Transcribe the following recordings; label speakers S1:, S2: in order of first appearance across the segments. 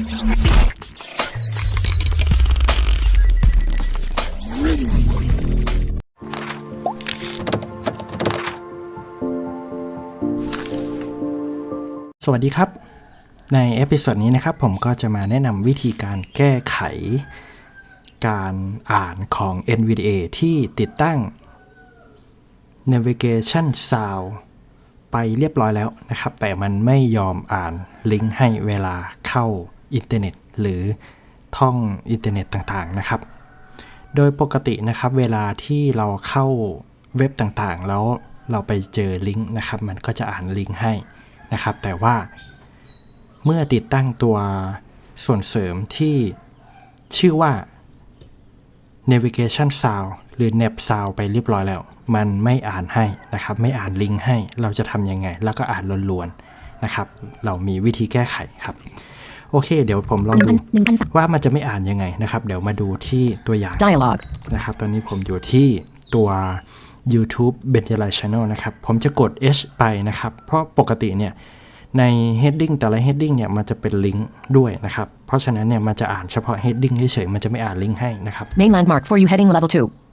S1: สวัสดีครับ ในเอพิโซดนี้นะครับ ผมก็จะมาแนะนำวิธีการแก้ไข การอ่านของ NVDA ที่ติดตั้ง Navigation Sound ไปเรียบร้อยแล้วนะครับ แต่มันไม่ยอมอ่านลิงก์ให้เวลาเข้า อินเทอร์เน็ต หรือท่องอินเทอร์เน็ตต่างๆนะครับ โดยปกตินะครับเวลาที่เราเข้าเว็บต่างๆ แล้วเราไปเจอลิงก์นะครับ มันก็จะอ่านลิงก์ให้นะครับ แต่ว่าเมื่อติดตั้งตัวส่วนเสริมที่ชื่อว่า navigation sound หรือ nap sound ไปเรียบร้อยแล้ว มันไม่อ่านให้นะครับ ไม่อ่านลิงก์ให้ เราจะทำยังไง แล้วก็อ่านล้วนๆนะครับ เรามีวิธีแก้ไขครับ โอเค เดี๋ยวผมลอง
S2: หนึ่ง
S1: ดู
S2: พันหนึ่งพันสาม
S1: ว่ามันจะไม่อ่านยังไงนะครับ เดี๋ยวมาดูที่ตัวอย่าง
S3: Dialogue.
S1: นะครับ ตอนนี้ผมอยู่ที่ตัว YouTube b e n j a l i Channel นะครับ ผมจะกด H ไปนะครับ เพราะปกติเนี่ยใน heading แต่ละ heading เนี่ยมันจะเป็นลิงก์ด้วยนะครับ เพราะฉะนั้นเนี่ยมันจะอ่านเฉพาะ heading เฉยๆมันจะไม่อ่านลิงก์ให้นะครับ
S3: Main landmark for you heading level 2.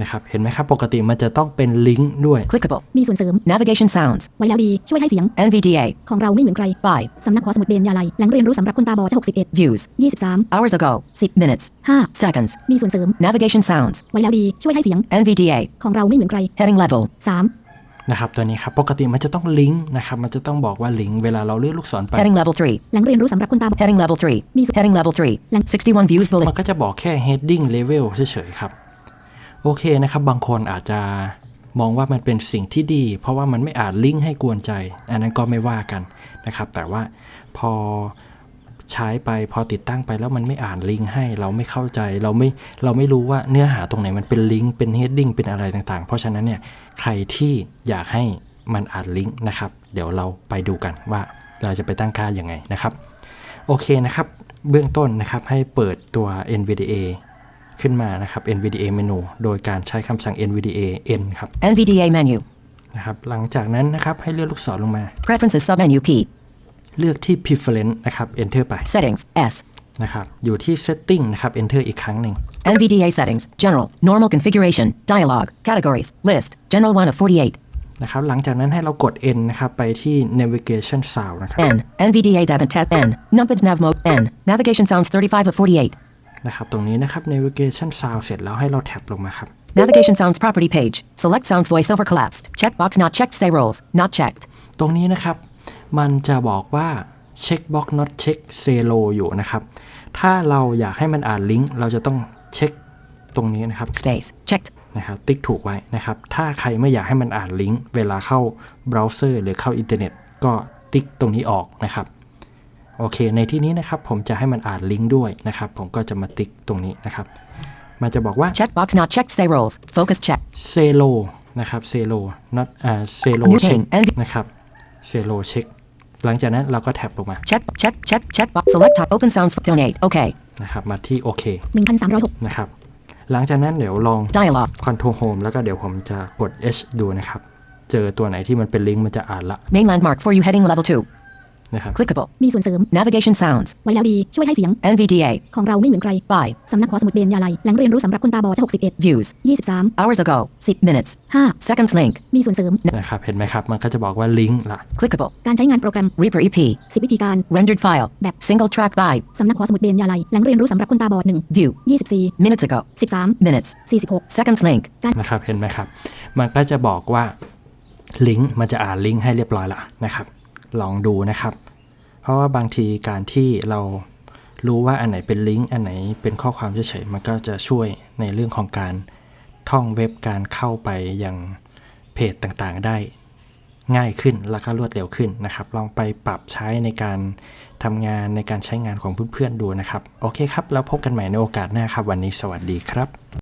S1: นะครับ เห็นไหมครับ ปกติมันจะต้องเป็นลิงก์ด้วย
S3: Clickable.
S2: มีส่วนเสริม
S3: Navigation sounds.
S2: ไว้แล้วดี ช่วยให้เสียง
S3: NVDA.
S2: ของเราไม่เหมือนใคร
S3: By.
S2: สำนักหอสมุดเบญญาลัยแหล่งเรียนรู้สำหรับคนตาบอดจะ61
S3: Views.
S2: 23
S3: Hours ago.
S2: 10
S3: Minutes.
S2: 5
S3: Seconds.
S2: มีส่วนเสริม
S3: Navigation sounds.
S2: ไว้แล้วดีช่วยให้เสียง
S3: NVDA.
S2: ของเราไม่เหมือนใคร
S3: Heading level.
S2: 3
S1: นะครับตัวนี้ครับปกติมันจะต้องลิงก์นะครับมันจะต้องบอกว่าลิงก์เวลาเราเลื่อนลูกศรไป
S3: Heading level 3.
S2: แหล่งเรียนรู้สำหรับคนตาบอด
S3: Heading level 3.
S2: Music.
S3: Heading level 3. 61 views
S1: มั
S3: bullet.
S1: นก็จะบอกแค่ heading level เฉยๆครับ โอเคนะครับ บางคนอาจจะมองว่ามันเป็นสิ่งที่ดี เพราะว่ามันไม่อาจลิงก์ให้กวนใจ อันนั้นก็ไม่ว่ากันนะครับ แต่ว่าพอใช้ไปพอติดตั้งไปแล้วมันไม่อ่านลิงก์ให้เราไม่เข้าใจเราไม่เราไม่รู้ว่าเนื้อหาตรงไหนมันเป็นลิงก์เป็น heading เป็นอะไรต่างๆ เพราะฉะนั้นเนี่ยใครที่อยากให้มันอ่านลิงก์นะครับ เดี๋ยวเราไปดูกันว่าเราจะไปตั้งค่ายังไงนะครับ โอเคนะครับ เบื้องต้นนะครับให้เปิดตัว NVDA ขึ้นมานะครับ NVDA เมนูโดยการใช้คำสั่ง NVDA N ครับ
S3: NVDA menu.
S1: นะครับ หลังจากนั้นนะครับ ให้เลื่อนลูกศรลงมา
S3: Preferences submenu P.
S1: เลือกที่ Preference นะครับ Enter ไป
S3: Settings. S.
S1: นะครับ อยู่ที่ Setting นะครับ Enter อีกครั้งหนึ่ง
S3: NVDA settings. General. Normal configuration. Dialogue. Categories. List. General 1 of 48.
S1: นะครับ หลังจากนั้นให้เรากด N นะครับ ไปที่ Navigation Sound นะครับ
S3: N. NVDA Dev and Tab N. Numpad Nav Mode N. Navigation sounds 35 of 48.
S1: นะครับ ตรงนี้นะครับ Navigation Sound เสร็จแล้วให้เราแท็บลงมาครับ
S3: Navigation sounds property page. Select sound voiceover collapsed. Checkbox not checked. Say roles. Not checked.
S1: ตรงนี้นะครับ มันจะบอกว่า checkbox not check zero อยู่นะครับ ถ้าเราอยากให้มันอ่านลิงก์เราจะต้องเช็คตรงนี้นะครับ
S3: Space. Checked.
S1: นะครับ ติ๊กถูกไว้นะครับ ถ้าใครไม่อยากให้มันอ่านลิงก์เวลาเข้าเบราว์เซอร์หรือเข้าอินเทอร์เน็ตก็ติ๊กตรงนี้ออกนะครับ โอเค ในที่นี้นะครับผมจะให้มันอ่านลิงก์ด้วยนะครับ ผมก็จะมาติ๊กตรงนี้นะครับ มันจะบอกว่า
S3: Checkbox not checked. Say roles. Focus check.
S1: เซโลนะครับเซโล not อ่าเซโล
S3: New
S1: เช็ค
S3: pane. NV.
S1: นะครับเซโลเช็คหลังจากนั้นเราก็แท็บลงมา
S3: Check. Check. Check. Checkbox. Select top. Open sounds. Donate. Okay.
S1: นะครับมาที่โอเค
S2: 1306
S1: นะครับหลังจากนั้นเดี๋ยวลอง
S3: Dialogue.
S1: Control Home แล้วก็เดี๋ยวผมจะกด H ดูนะครับ เจอตัวไหนที่มันเป็นลิงก์มันจะอ่านละ
S3: Main landmark for you heading level 2.
S1: นะครับ
S3: Clickable.
S2: มีส่วนเสริม
S3: Navigation sounds.
S2: ไว้แล้วดี ช่วยให้เสียง
S3: NVDA.
S2: ของเราไม่เหมือนใคร
S3: By.
S2: สำนักหอสมุดเบญญาลัยแหล่งเรียนรู้สำหรับคนตาบอดจะ61
S3: Views.
S2: 23
S3: Hours ago.
S2: 10
S3: Minutes.
S2: 5
S3: Seconds link.
S2: มีส่วนเสริม
S1: นะครับ เห็นไหมครับ มันก็จะบอกว่าลิงก์ละ
S3: Clickable.
S2: การใช้งานโปรแกรม
S3: Reaper EP.
S2: 10 วิธีการ
S3: Rendered file.
S2: That.
S3: Single track by.
S2: สำนักหอสมุดเบญญาลัยแหล่งเรียนรู้สำหรับคนตาบอด
S3: View.
S2: 1 24
S3: Minutes ago.
S2: 13
S3: Minutes.
S2: 46
S3: Seconds link.
S1: นะครับ เห็นไหมครับ มันก็จะบอกว่าลิงก์มันจะอ่านลิงก์ให้เรียบร้อยละนะครับ ลองดูนะครับ เพราะว่าบางทีการที่เรารู้ว่าอันไหนเป็นลิงก์อันไหนเป็นข้อความเฉยๆมันก็จะช่วยในเรื่องของการท่องเว็บการเข้าไปยังเพจต่างๆ ได้ง่ายขึ้นแล้วก็รวดเร็วขึ้นนะครับ ลองไปปรับใช้ในการทำงานในการใช้งานของเพื่อนๆดูนะครับ โอเคครับ แล้วพบกันใหม่ในโอกาสหน้าครับ วันนี้สวัสดีครับ